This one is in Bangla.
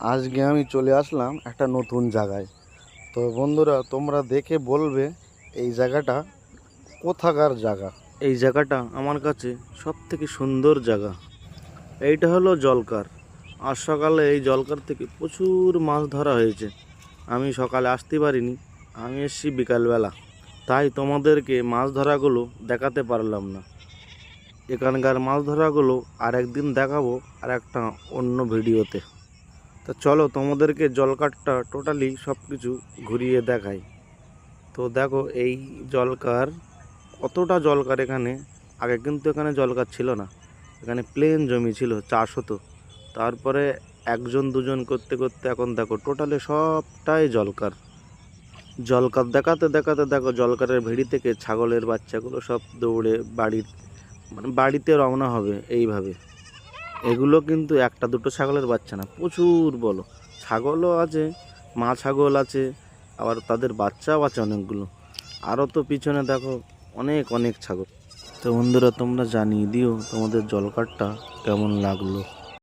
আজকে আমি চলে আসলাম একটা নতুন জায়গায়। তো বন্ধুরা, তোমরা দেখে বলবে এই জায়গাটা কোথাকার জায়গা। এই জায়গাটা আমার কাছে সব থেকে সুন্দর জায়গা। এইটা হলো জলকার। আজ সকালে এই জলকার থেকে প্রচুর মাছ ধরা হয়েছে। আমি সকালে আসতে পারিনি, আমি এসেছি বিকালবেলা। তাই তোমাদেরকে মাছ ধরাগুলো দেখাতে পারলাম না। এখানকার মাছ ধরাগুলো আর একদিন দেখাবো, আর একটা অন্য ভিডিওতে। তো চলো তোমাদেরকে জলকারটা টোটালি সব কিছু ঘুরিয়ে দেখাই। তো দেখো এই জলকার, কতটা জলকার এখানে? আগে কিন্তু এখানে জলকার ছিল না। এখানে প্লেন জমি ছিল, চাষ হতো। তারপরে একজন, দুজন করতে করতে এখন দেখো টোটালি সবটাই জলকার। জলকার দেখাতে দেখাতে দেখো জলকারের ভেড়ি থেকে ছাগলের বাচ্চাগুলো সব দৌড়ে বাড়ির মানে বাড়িতে রওনা হবে এইভাবে। এগুলো কিন্তু একটা দুটো ছাগলের বাচ্চা না, প্রচুর বলো ছাগলও আছে, মা ছাগল আছে, আবার তাদের বাচ্চাও আছে অনেকগুলো। আরও তো পিছনে দেখো অনেক অনেক ছাগল। তো বন্ধুরা, তোমরা জানিয়ে দিও তোমাদের জলকারটা কেমন লাগল।